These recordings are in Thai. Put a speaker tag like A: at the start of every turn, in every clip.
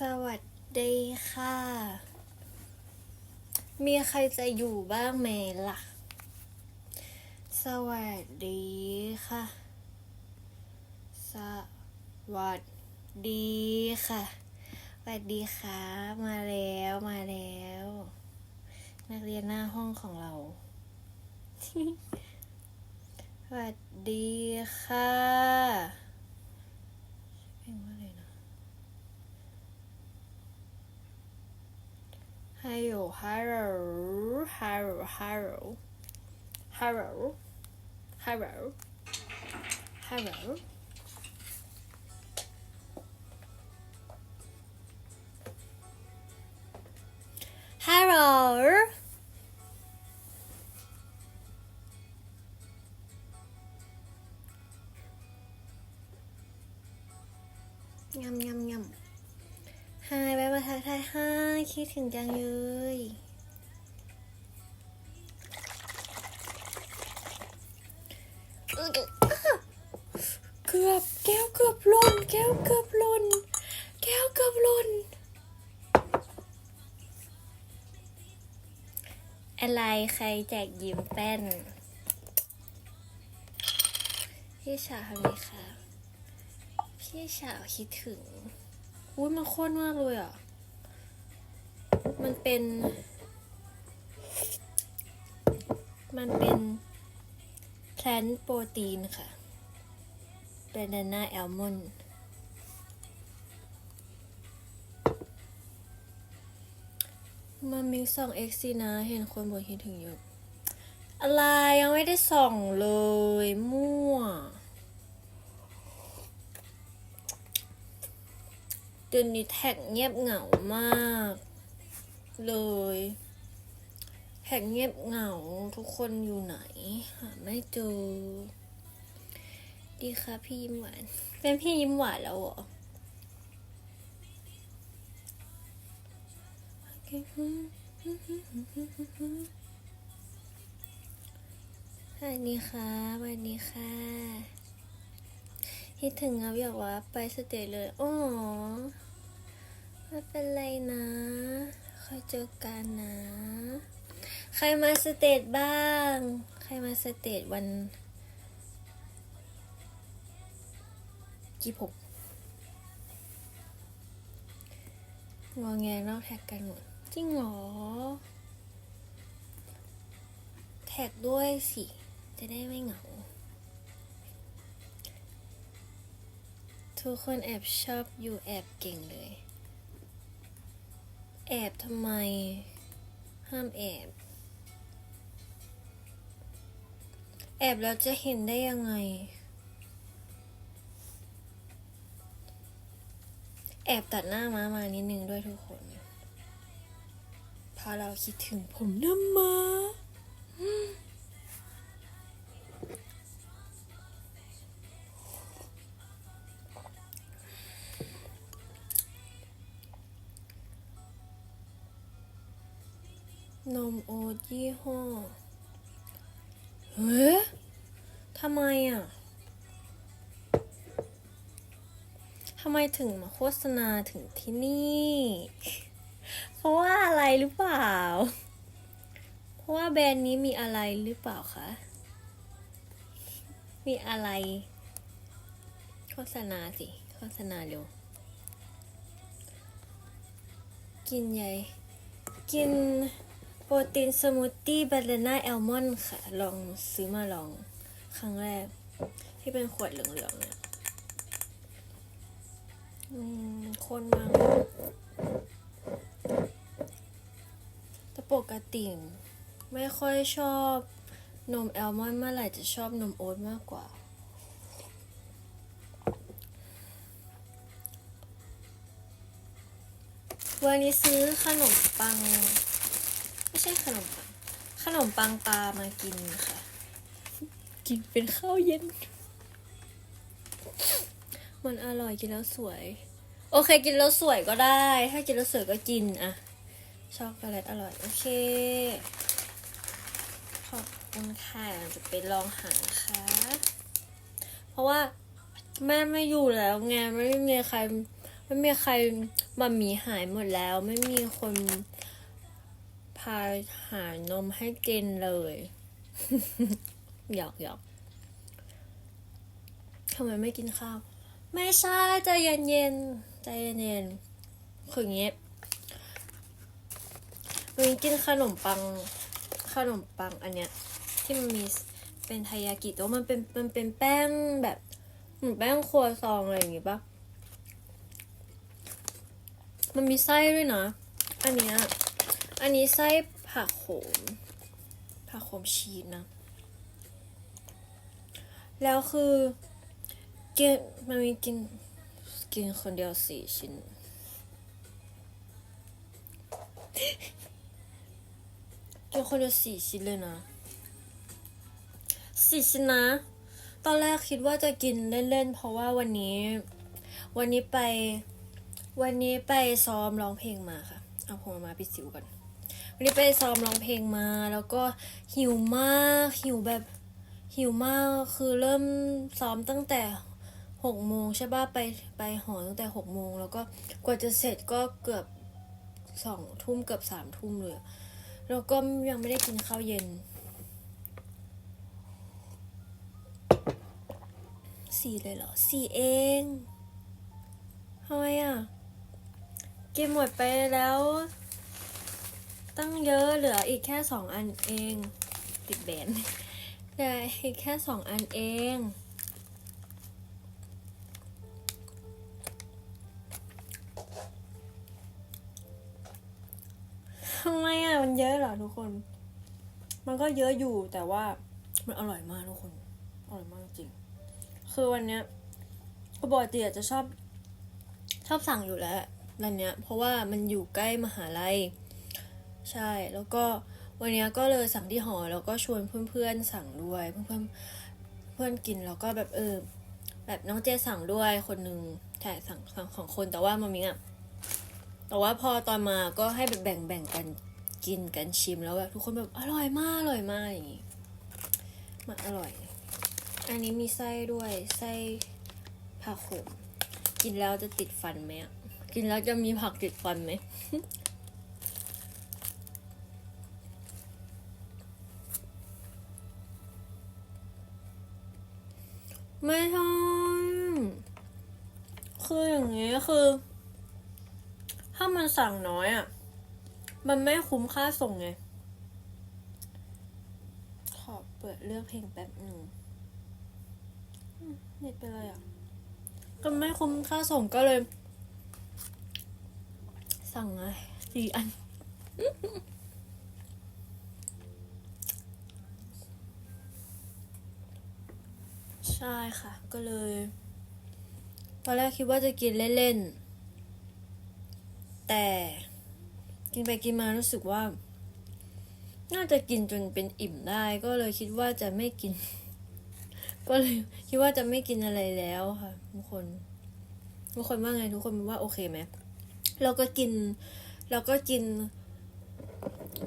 A: สวัสดีค่ะ มีใครจะอยู่บ้างไหมล่ะ สวัสดีค่ะ สวัสดีค่ะ สวัสดีค่ะ มาแล้วมาแล้ว นักเรียนหน้าห้องของเรา สวัสดีค่ะ 还有 yum. มาทักทายฮายคิดถึงจังเลยเกือบแก้วเกือบหล่น แก้วเกือบหล่น แก้วเกือบหล่น อะไรใครแจกยิ้มแป้น พี่สาวทำไมคะพี่สาวคิดถึงอุ้ยมันข้นมากเลยอะ มันเป็น มันเป็นแพลนโปรตีนค่ะ b a n a n a almond มามิกส่องเอ็กซีนะ เห็นคนบอกคิดถึงเยอะอะไรยังไม่ได้ส่องเลย มั่ว เดือนนี้แท็กเงียบเหงามาก เลยแท็กเงียบเหงาทุกคนอยู่ไหน หาไม่เจอ ดีค่ะพี่ยิ้มหวาน เป็นพี่ยิ้มหวานแล้วเหรอโอเคสวัสดีค่ะสวัสดีค่ะคิดถึงครับอยากว่าไปสเตจเลยอ๋อไม่เป็นไรนะ เจอกันนะ ใครมาสเตจบ้าง ใครมาสเตจวันกี่ผมงอแงนอกแท็กกันหมด จริงหรอ แท็กด้วยสิ จะได้ไม่เหงา ทุกคนแอบชอบอยู่แอบเก่งเลย แอบทำไม ห้ามแอบ แอบแล้วจะเห็นได้ยังไง แอบตัดหน้าม้ามานิดนึงด้วยทุกคนเพราะเราคิดถึงผมน้ำม้า นมโอ๊ตยี่ห้อ เฮ้ยทำไมอะ ทำไมถึงมาโฆษณาถึงที่นี่ เพราะว่าอะไรหรือเปล่า เพราะว่าแบรนด์นี้มีอะไรหรือเปล่าคะ มีอะไร โฆษณาสิ โฆษณาเร็ว กินใหญ่กิน โปรตีนสมูทตี้บานาน่าแอลมอนด์ค่ะ ลองซื้อมาลอง ครั้งแรก ที่เป็นขวดเหลืองๆเนี่ยอืมคนมากแต่ปกติไม่ค่อยชอบนมแอลมอนด์เมื่อไหร่จะชอบนมโอ๊ตมากกว่า วันนี้ซื้อขนมปัง ใช่ขนมปังขนมปังปลามากินค่ะ กินเป็นข้าวเย็น มันอร่อยกินแล้วสวย โอเคกินแล้วสวยก็ได้ ถ้ากินแล้วสวยก็กินอะช็อกโกแลตอร่อย โอเค ขอบคุณค่ะจะไปลองหานะคะเพราะว่าแม่ไม่อยู่แล้วไงไม่มีใครไม่มีใครมามีหายหมดแล้ว ไม่มีคนาหานมให้กินเลย หยอกหยอกทำไมไม่กินข้าว ไม่ใช่ใจเย็นเย็นใจเย็นเย็นๆคืออย่างงี้วันนี้กินขนมปัง ขนมปังอันเนี้ย ที่มันมีเป็นไทยากิแต่ว่ามันเป็นมันเป็นแป้งแบบเหมือนแป้งครัวซองอะไรอย่างงี้ปะมันมีไส้ด้วยนะ อันเนี้ย อันนี้ไส้ผักโขม ผักโขมชีสนะ แล้วคือกินมันมีกินกินคนเดียวสี่ชิ้น กินคนเดียวสี่ชิ้นเลยนะสี่ชิ้นนะ ตอนแรกคิดว่าจะกินเล่นๆ เพราะว่าวันนี้ วันนี้ไป วันนี้ไปซ้อมร้องเพลงมาค่ะ เอาผมมาปิดสิวก่อน วันนี้ไปซ้อมร้องเพลงมา แล้วก็หิวมากหิวแบบหิวมากคือเริ่มซ้อมตั้งแต่หกโมงใช่ป่ะไปไปหอตั้งแต่หกโมงแล้วก็กว่าจะเสร็จก็เกือบสองทุ่มเกือบสามทุ่มเลยแล้วก็ยังไม่ได้กินข้าวเย็นสี่เลยเหรอสี่เองทำไมอะกินหมดไปแล้ว ตั้งเยอะเหลืออีกแค่สองอันเอง ติดแบนเหลืออีกแค่สองอันเองทำไมอะมันเยอะเหรอทุกคน มันก็เยอะอยู่แต่ว่ามันอร่อยมากทุกคน อร่อยมากจริง คือวันเนี้ยปกติอะจะชอบชอบสั่งอยู่แล้วร้านเนี้ย เพราะว่ามันอยู่ใกล้มหาลัย ใช่ แล้วก็วันนี้ก็เลยสั่งที่หอแล้วก็ชวนเพื่อนๆสั่งด้วย เพื่อนๆเพื่อนกินแล้วก็แบบเออ แบบน้องเจสั่งด้วยคนหนึ่งใช่สั่งสั่งของคนแต่ว่ามามิงอะแต่ว่าพอตอนมาก็ให้แบบแบ่งแบ่งกันกินกันชิมแล้วแบบทุกคนแบบอร่อยมากอร่อยมากอย่างงี้มันอร่อย อันนี้มีไส้ด้วยไส้ผักโขมกินแล้วจะติดฟันไหมอะกินแล้วจะมีผักติดฟันไหม ไม่ใช่คืออย่างนี้คือ ถ้ามันสั่งน้อยอะ มันไม่คุ้มค่าส่งไง ขอเปิดเลือกเพลงแป๊บหนึ่งเน็ตเป็นไรอะ ก็ไม่คุ้มค่าส่งก็เลย สั่งไงสี่อัน ใช่ค่ะ ก็เลย ตอนแรกคิดว่าจะกินเล่นๆ แต่กินไปกินมารู้สึกว่า น่าจะกินจนเป็นอิ่มได้ ก็เลยคิดว่าจะไม่กิน ก็เลยคิดว่าจะไม่กินอะไรแล้วค่ะทุกคนทุกคนว่าไงทุกคนว่าโอเคไหมเราก็กิน เราก็กิน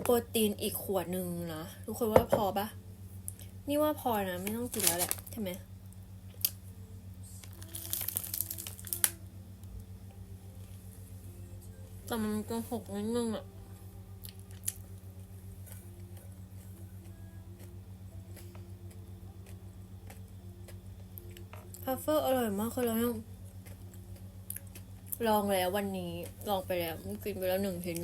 A: โปรตีนอีกขวดหนึ่งนะทุกคนว่าพอปะนี่ว่าพอนะ ไม่ต้องกินแล้วแหละ ใช่ไหม แต่มันก็หกนิดนึงอะพัฟเฟอร์อร่อยมากคือเรายังลองแล้ววันนี้ ลองไปแล้วกินไปแล้วหนึ่งชิ้น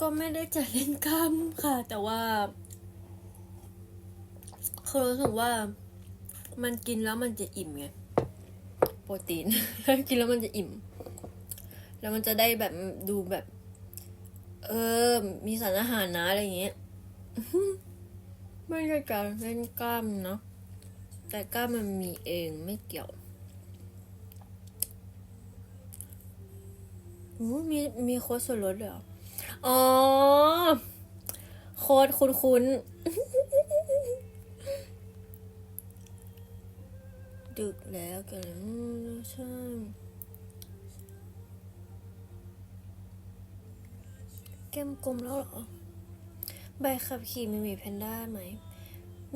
A: ก็ไม่ได้จะเล่นกล้ามค่ะ แต่ว่าคือรู้สึกว่ามันกินแล้วมันจะอิ่มไงโปรตีน กินแล้วมันจะอิ่ม แล้วมันจะได้แบบดูแบบ เออ มีสารอาหารนะอะไรอย่างเงี้ยไม่ใช่การเล่นกล้ามเนาะแต่กล้ามมันมีเองไม่เกี่ยวมีมีโค้ดส่วนลดเลยเหรอ อ๋อ โค้ดคุ้นคุ้นๆ ดึกแล้วกันใช่แก้มกลมแล้วเหรอ ใบขับขี่มีมีแพนด้าไหม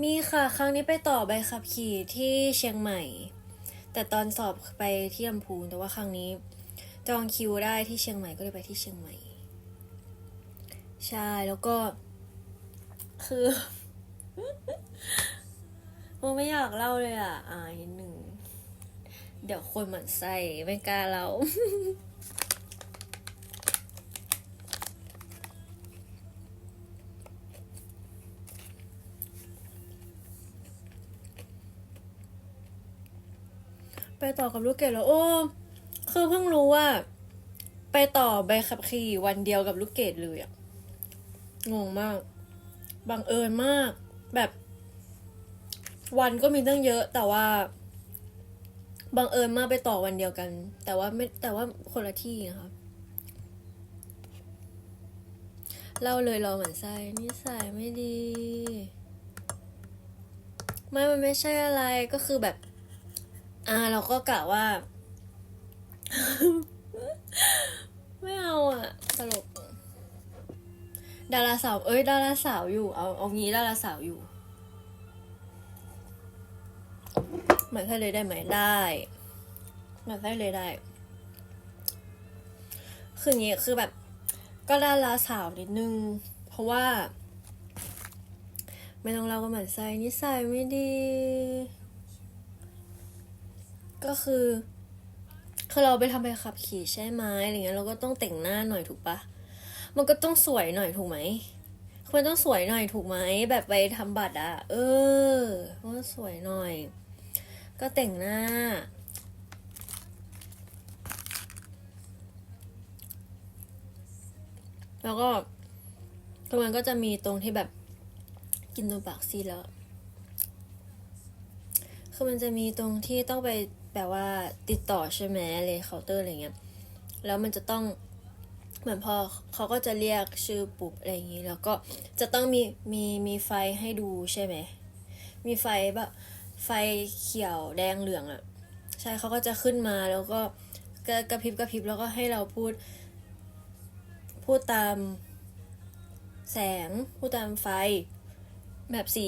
A: มีค่ะ ครั้งนี้ไปต่อใบขับขี่ที่เชียงใหม่ แต่ตอนสอบไปที่ลำพูน แต่ว่าครั้งนี้จองคิวได้ที่เชียงใหม่ก็เลยไปที่เชียงใหม่ ใช่แล้วก็ คือมันไม่อยากเล่าเลยอะอานิดหนึ่ง เดี๋ยวคนหมันไส้ไม่กล้าเล่าไปต่อกับลูกเกดแล้วโอ้คือเพิ่งรู้ว่า ไปต่อใบขับขี่วันเดียวกับลูกเกดเลยอะ งงมาก บังเอิญมาก แบบ วันก็มีตั้งเยอะ แต่ว่า บังเอิญมากไปต่อวันเดียวกัน แต่ว่าไม่แต่ว่าคนละที่นะคะเล่าเลยรอเหมือนไส้นิสัยไม่ดี ไม่ มันไม่ใช่อะไรก็คือแบบ อ่า เราก็กะว่า ไม่เอาอะตลก ดาราสาว เอ้ย ดาราสาวอยู่ เอา เอางี้ดาราสาวอยู่ หมายไส้เลยได้ไหม ได้หมายไส้เลยได้ คืองงี้ คือแบบ ก็ดาราสาวนิดนึง เพราะว่า ไม่ต้องเล่าก็หมันไส้นิสัยไม่ดี ก็คือ คือเราไปทำไปขับขี่ใช่ไหมอะไรเงี้ย เราก็ต้องแต่งหน้าหน่อยถูกปะ มันก็ต้องสวยหน่อยถูกไหมมันต้องสวยหน่อยถูกไหมแบบไปทำบัตรอะเออมันก็สวยหน่อย ก็แต่งหน้า แล้วก็คือมันก็จะมีตรงที่แบบกินตรงปากซีแล้วคือมันจะมีตรงที่ต้องไปแบบว่าติดต่อใช่ไหมเลยเคาน์เตอร์อะไรเงี้ย แล้วมันจะต้อง เหมือนพอเขาก็จะเรียกชื่อปุ๊บอะไรอย่างงี้ แล้วก็จะต้องมีมีมีไฟให้ดูใช่ไหม มีไฟแบบไฟเขียวแดงเหลืองอะ่ะ ใช่เขาก็จะขึ้นมาแล้วก็กระกระพริบกระพริบแล้วก็ให้เราพูด พูดตามแสง พูดตามไฟ แบบสี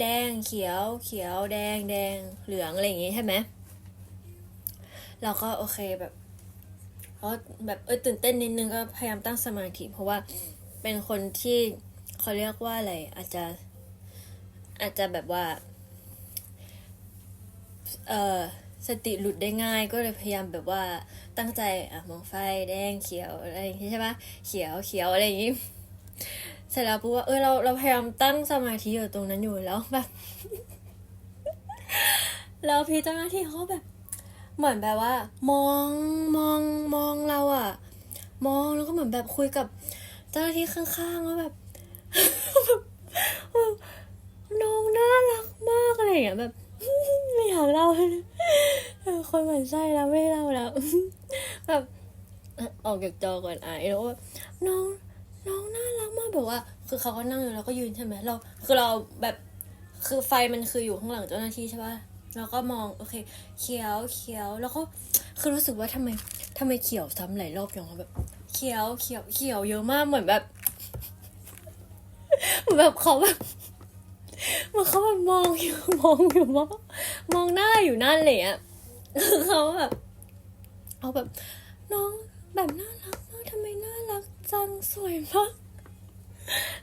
A: แดงเขียว เขียว แดงแดงเหลืองอะไรอย่างงี้ใช่ไหมเราก็โอเคแบบ เพราะแบบเออตื่นเต้นนิดนึงก็พยายามตั้งสมาธิเพราะว่าเป็นคนที่เขาเรียกว่าอะไรอาจจะ อาจจะแบบว่า เออสติหลุดได้ง่าย ก็เลยพยายามแบบว่าตั้งใจอะมองไฟแดงเขียวอะไรอย่างงี้ใช่ปะเขียวเขียวอะไรอย่างงี้เสร็จแล้วปุ๊บว่าเออเราเราพยายามตั้งสมาธิอยู่ตรงนั้นอยู่แล้วแบบแล้วพี่เจ้าหน้าที่เขาแบบ เหมือนแบบว่า มองมองมองเราอะมองแล้วก็เหมือนแบบคุยกับเจ้าหน้าที่ข้างๆว่าแบบแบบน้องน่ารักมากอะไรอย่างเงี้ยแบบไม่อยากเล่าเลยเออคนหมันไส้แล้วไม่เล่าแล้วแบบออกจากจอก่อนอายแล้วว่าน้องน้องน่ารักมากแบบว่า คือเขาก็นั่งอยู่แล้วก็ยืนใช่ไหมเรา คือเราแบบคือไฟมันคืออยู่ข้างหลังเจ้าหน้าที่ใช่ปะ เราก็มองโอเค เขียวเขียวแล้วก็คือรู้สึกว่าทำไมทำไมเขียวซ้ำหลายรอบอย่างแบบ เขียวเขียวเขียวเยอะมากเหมือนแบบเหมือนแบบเขาแบบเมือนเขาแบบมองอยู่มองอยู่มองมองหน้าอยู่นั่นเลยอะคือเขาแบบเอาแบบ น้องแบบน่ารักมากทำไมน่ารักจังสวยมาก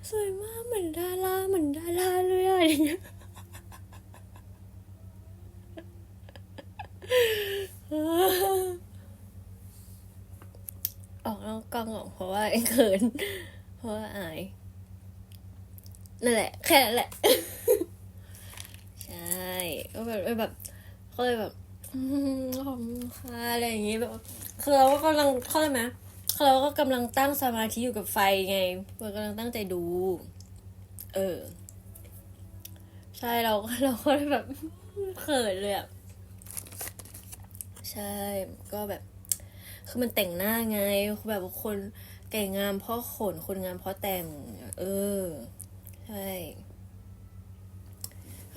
A: สวยมากเหมือนดาราเหมือนดาราเลยอะอย่างเงี้ย ออกนอกกล้องออกเพราะว่าเขิน เพราะว่าอาย นั่นแหละ แค่นั้นแหละ ใช่ก็แบบแบบเขาเลยแบบอืมขอบคุณค่ะอะไรอย่างงี้แบบคือเราก็กำลังเข้าใจไหมคือเราก็กำลังตั้งสมาธิอยู่กับไฟไงเรากำลังตั้งใจดู เออ ใช่เราก็เราก็แบบเขินเลยอะ ใช่ ก็แบบ คือมันแต่งหน้าไง แบบคนแก่งามเพราะขน คนงามเพราะแต่ง เออ ใช่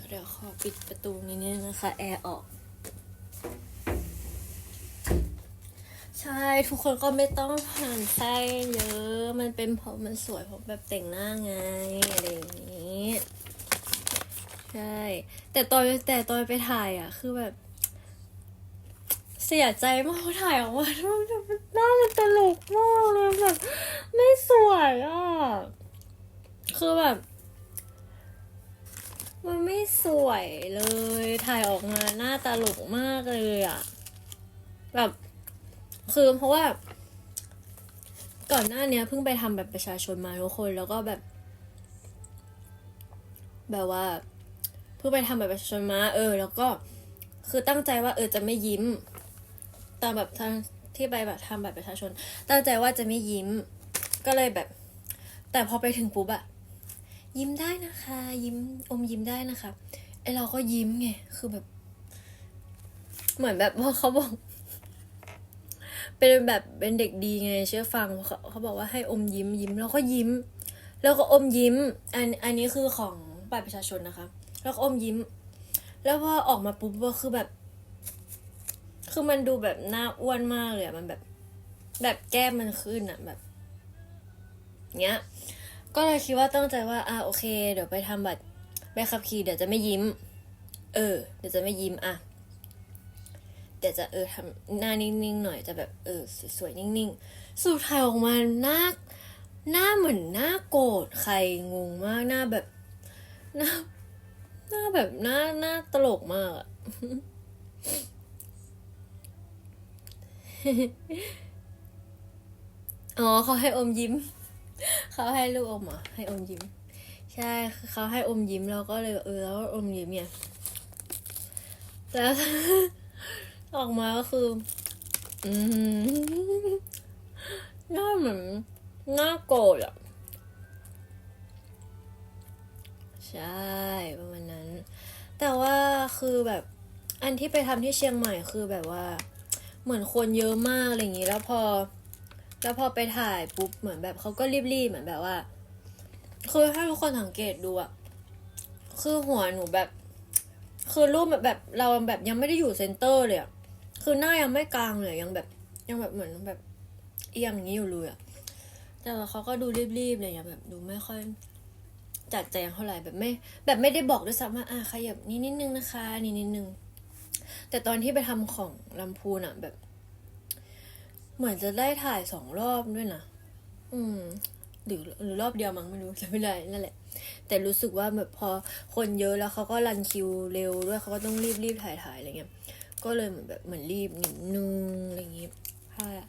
A: เดี๋ยวขอปิดประตูนิดนึงนะคะ แอร์ออก ใช่ ทุกคนก็ไม่ต้องผ่านไส้เยอะ มันเป็นเพราะมันสวยเพราะแบบแต่งหน้าไง อะไรอย่างนี้ ใช่ แต่ตอนแต่ตอนไปถ่ายอะ คือแบบ เสียใจมากเพราถ่ายออกมานแบบหน้ามันตลกมากเลยแบบไม่สวยอะ คือแบบ มันไม่สวยเลย ถ่ายออกมาหน้าตลกมากเลยอะ แบบ คือเพราะว่า ก่อนหน้าเนี้ยเพิ่งไปทำแบบประชาชนมาทุกคนแล้วก็แบบ แบบว่าเพิ่งไปทำแบบประชาชนมา เออ แล้วก็คือตั้งใจว่าเออจะไม่ยิ้ม ตอนแบบที่ไปแบบทำแบบประชาชน ตั้งใจว่าจะไม่ยิ้ม ก็เลยแบบ แต่พอไปถึงปุ๊บอะยิ้มได้นะคะ ยิ้มอมยิ้มได้นะคะไอเราก็ยิ้มไงคือแบบ เหมือนแบบพอเขาบอก เป็นแบบเป็นเด็กดีไง เชื่อฟังเขาเขาบอกว่าให้อมยิ้มยิ้มแล้วก็ยิ้ม แล้วก็อมยิ้ม อันอันนี้คือของบัตรประชาชนนะคะ แล้วก็อมยิ้ม แล้วพอออกมาปุ๊บก็คือแบบ คือมันดูแบบหน้าอ้วนมากเลยอะมันแบบ แบบแก้มมันขึ้นอะแบบ เงี้ย ก็เลยคิดว่าตั้งใจว่า อะโอเค เดี๋ยวไปทำบัตรใบขับขี่เดี๋ยวจะไม่ยิ้ม เออ เดี๋ยวจะไม่ยิ้มอะเดี๋ยวจะเออทำหน้านิ่งๆหน่อยจะแบบเออสวยๆนิ่งๆสุดท้ายออกมาหน้าหน้าเหมือนหน้าโกรธใครงงมากหน้าแบบหน้าหน้าแบบหน้าหน้าตลกมากอะ อ๋อเขาให้อมยิ้ม เขาให้ลูกอมเหรอให้อมยิ้ม ใช่เขาให้อมยิ้มเราก็เลยเออแล้วอมยิ้มเนี่ยแล้วออกมาก็คือ อืมหน้าเหมือนหน้าโกรธอะใช่ประมาณนั้น แต่ว่าคือแบบอันที่ไปทำที่เชียงใหม่คือแบบว่า เหมือนคนเยอะมากอะไรอย่างนี้ แล้วพอ แล้วพอไปถ่ายปุ๊บเหมือนแบบเขาก็รีบๆเหมือนแบบว่าคือถ้าทุกคนสังเกตดูอะคือหัวหนูแบบ คือรูปแบบแบบเราแบบยังไม่ได้อยู่เซนเตอร์เลยอะคือหน้ายังไม่กลางเลยยังแบบยังแบบเหมือนแบบเอียงอย่างนี้อยู่เลยอะแต่เขาก็ดูรีบๆเลยอะแบบดูไม่ค่อยจัดแจงเท่าไหร่แบบไม่ แบบไม่ได้บอกด้วยซ้ำว่าอะขยับนี้นิดนึงนะคะ นี่นิดนึง แต่ตอนที่ไปทำของลำพูนอะแบบ เหมือนจะได้ถ่ายสองรอบด้วยนะอืมหรือหรือรอบเดียวมั้งไม่รู้จำไม่ได้นั่นแหละ แต่รู้สึกว่าแบบพอคนเยอะแล้วเขาก็รันคิวเร็วด้วยเขาก็ต้องรีบรีบถ่ายถ่ายอะไรเงี้ยก็เลยเหมือนแบบเหมือนรีบนิดนึงอะไรอย่างงี้ใช่อะ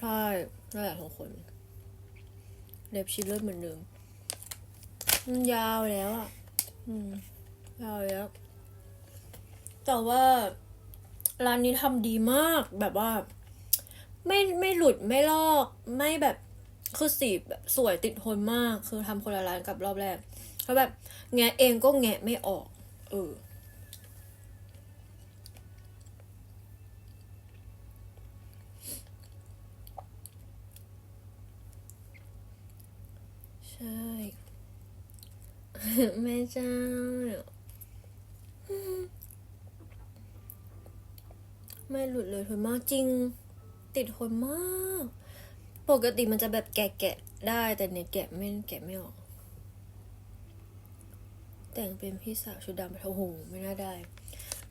A: ใช่นั่นแหละทุกคน เล็บชิ้นเลือดเหมือนเดิมมันยาวแล้วอะ อืม ยาวแล้ว แต่ว่าร้านนี้ทำดีมากแบบว่า ไม่ไม่หลุดไม่ลอก ไม่แบบคือสีแบบสวยติดทนมาก คือทำคนละร้านกับรอบแรกแล้วแบบ แงะเองก็แงะไม่ออก เออ ช่ แม่เจ้าไม่หลุดเลยทนมากจริง ติดทนมาก ปกติมันจะแบบแกะแกะได้แต่เนี่ยแกะไม่แกะไม่ออก แต่งเป็นพี่สาวชุดดำโอ้โหไม่น่าได้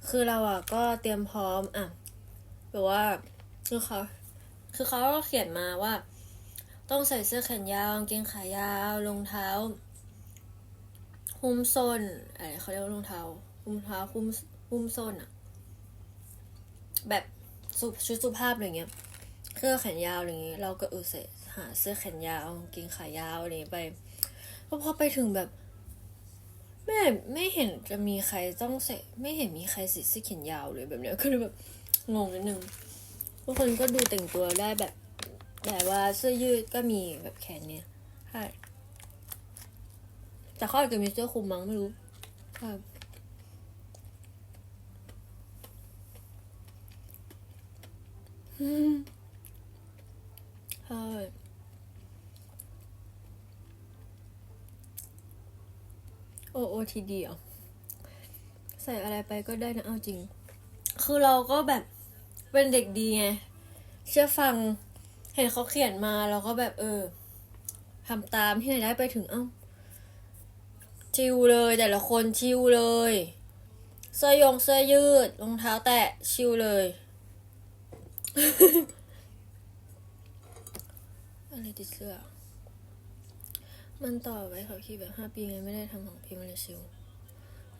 A: คือเราอะก็เตรียมพร้อมอะแบบว่าคือเขาคือเขาก็เขียนมาว่า ต้องใส่เสื้อแขนยาวกางเกงขายาวรองเท้า หุ้มส้นอะไรเขาเรียกว่ารองเท้าหุ้มเท้าหุ้มหุ้มส้นอะแบบสุชุดสุภาพอะไรเงี้ยเสื้อแขนยาวอะไรเงี้ยเราก็เออใส่หาเสื้อแขนยาวกางเกงขายาวอะไรนี้ไปพอพอไปถึงแบบไม่ไม่เห็นจะมีใครต้องใส่ไม่เห็นมีใครใส่เสื้อแขนยาวเลยแบบเนี้ยก็เลยแบบงงนิดนึงทุกคนก็ดูแต่งตัวได้แบบ แบบว่าเสื้อยืดก็มีแบบแขนเนี้ยใช่แต่เขาอาจจะมีเสื้อคลุมมั้งไม่รู้ครับใช่โอโอทีดีอะใส่อะไรไปก็ได้นะเอาจริง คือเราก็แบบเป็นเด็กดีไง เชื่อฟัง ห็นเขาเขียนมาเราก็แบบเออทำตามที่ไหนได้ไปถึงเอ้าชิวเลยแต่ละคนชิวเลยเสื้อยงเสื้อยืดรองเท้าแตะชิวเลยอะไรติดเสื้อ มันต่อไว้เขาคิดแบบห้าปีไงไม่ได้ทำของพี่มาเลเซีย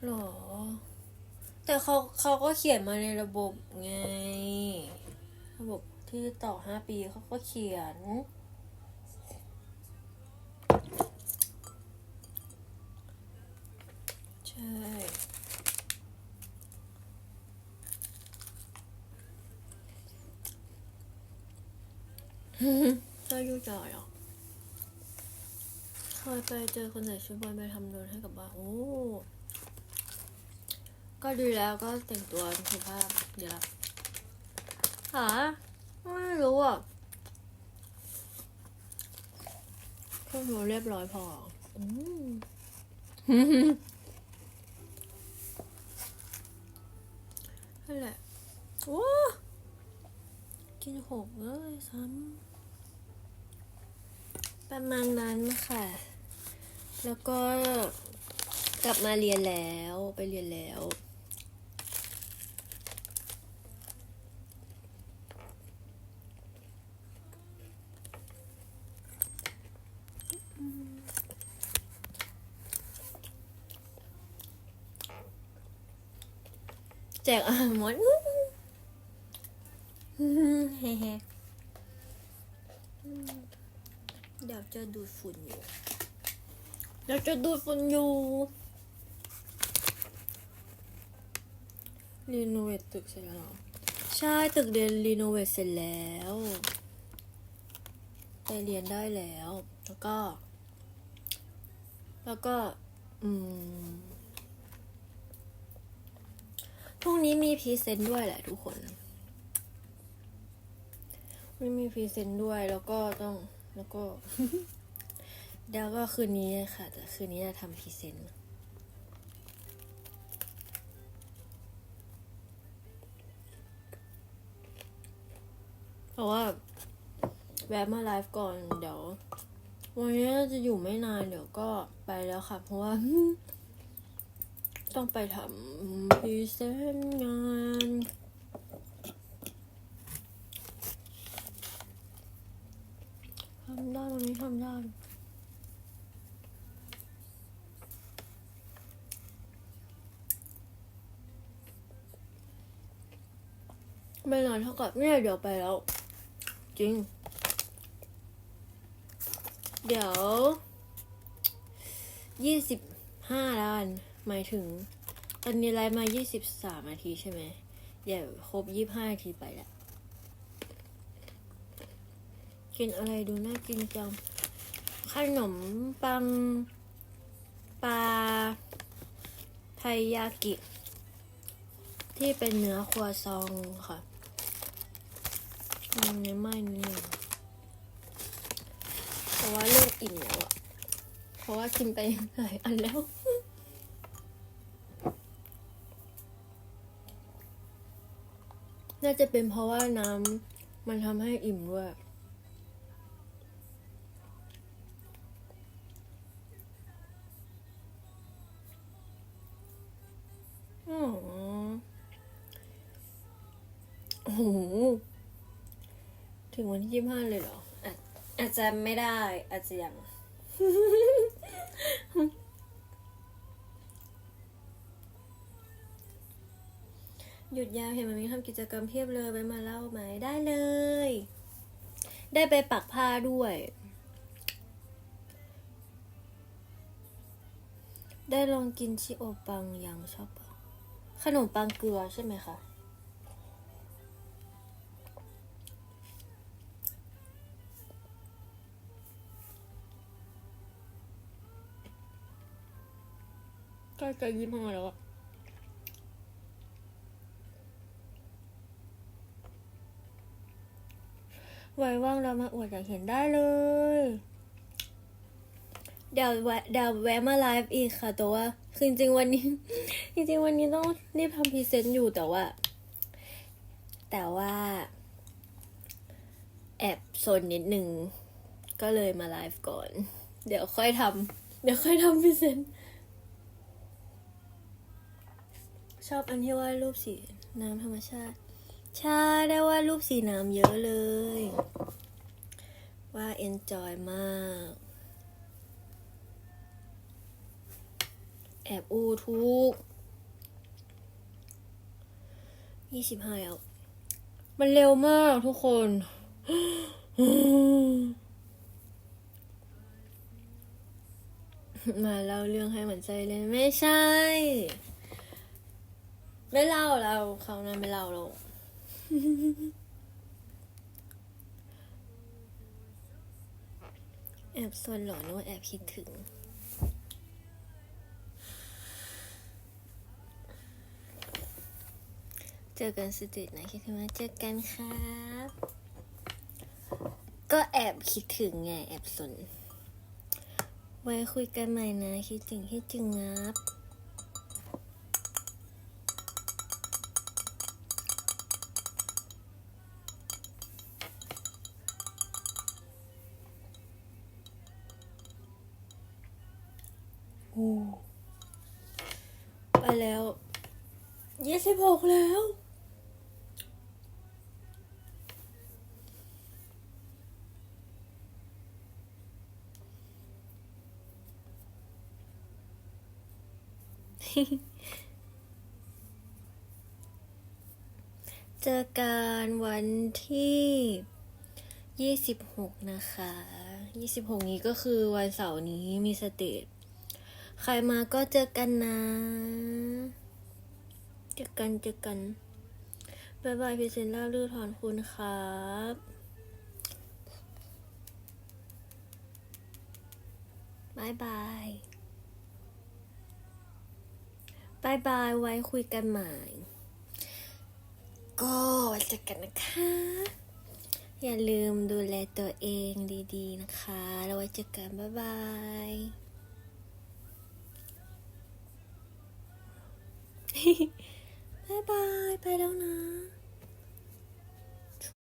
A: หรอ แต่เขาเขาก็เขียนมาในระบบไง ระบบ ที่ต่อห้าปีเขาก็เขียน ใช่ก็ยู่จอยเหรอเคยไปเจอคนใส่ชุดบอลไปทำโดนให้กับบ้านโอ้ ก็ดีแล้วก็แต่งตัวสุภาพเดี๋ยวละหา ไม่รู้อะก็หัวเรียบร้อยพออืมนั่นแหละโอ้กินหกเลยซ้ำประมาณนั้นค่ะ แล้วก็กลับมาเรียนแล้วไปเรียนแล้ว จกอาหารมดเฮ้ๆเดี๋ยวจะดูดฝุ่นอยู่เดี๋ยวจะดูดฝุ่นอยู่รีโนเวทตึกเสร็จแล้วใช่ตึกเรียนรีโนเวทเสร็จแล้วไปเรียนได้แล้ว แล้วก็ แล้วก็ อืม พรุ่งนี้มีพรีเซนต์ด้วยแหละทุกคนไม่มีพรีเซนต์ด้วยแล้วก็ต้องแล้วก็เดี๋ยวก็คืนนี้ค่ะ แต่คืนนี้จะทำพรีเซนต์เพราะว่าแวะมาไลฟ์ก่อนเดี๋ยว วันนี้จะอยู่ไม่นานเดี๋ยวก็ไปแล้วค่ะ เพราะว่า ต้องไปทำพรีเซนงานทำได้วันนี้ทำได้ไม่นานเท่ากับเนี่ยเดี๋ยวไปแล้ว จริง เดี๋ยวยี่สิบห้าล้าน หมายถึง ตอนนี้ไลฟ์มา 23 นาทีใช่ไหมเดี๋ยวครบ 25 นาทีไปแล้วกินอะไรดูน่ากินจัง ขนมปังปลาไทยากิ ที่เป็นเนื้อครัวซองค่ะมันไม่นิดนึงเพราะว่าเริ่มอิ่มแล้วอะเพราะว่ากินไปหลายอันแล้ว น่าจะเป็นเพราะว่าน้ำมันทำให้อิ่มด้วยอ๋อโอ้โห ถึงวันที่ยี่ห้าเลยเหรอออาจจะไม่ได้ อาจจะยัง หยุดยาวเห็นมันมีทำกิจกรรมเพียบเลยไปมาเล่าไหมได้เลย ได้ไปปักผ้าด้วย ได้ลองกินชิโอปังยังชอบปะขนมปังเกลือใช่ไหมคะใกล้ๆยี่ห้าแล้วอะ ไว้ว่างเรามาอวดอยากเห็นได้เลย เดี๋ยวแวะเดี๋ยวแวะมาไลฟ์อีกค่ะ แต่ว่าคือจริงๆวันนี้ จริงๆวันนี้ต้องรีบทำพรีเซนต์อยู่แต่ว่า แต่ว่า แอบโซนนิดนึง ก็เลยมาไลฟ์ก่อน เดี๋ยวค่อยทำเดี๋ยวค่อยทำพรีเซนต์ชอบอันที่ว่าดรูปสีน้ำธรรมชาติ ใช่ได้ว่าดรูปสีน้ำเยอะเลย ว่า enjoy มาก แอบอู้ทุกยี่สิบห้าแล้ว มันเร็วมากทุกคนมาเล่าเรื่องให้เหมือนใจเลยไม่ใช่ ไม่เล่าเราเขาวนั้นไม่เล่าเรา แอบส่วนหลอนว่าแอบคิดถึง เจอกันสตรีทไหนคิดถึงมาเจอกันครับ ก็แอบคิดถึงไงแอบสน ไว้คุยกันใหม่นะ คิดถึงคิดถึงงับ เจอกันวันที่ยี่สิบหกนะคะยี่สิบหกนี้ก็คือวันเสาร์นี้มีสเตจใครมาก็เจอกันนะ เจอกันเจอกันบายบายพิเศษล่าลือถอนคุณครับบายบาย บายบายไว้คุยกันใหม่ ก็ไว้เจอกันนะคะ อย่าลืมดูแลตัวเองดีๆนะคะ แล้วไว้เจอกันบ๊ายบายบายบาย ไปแล้วนะ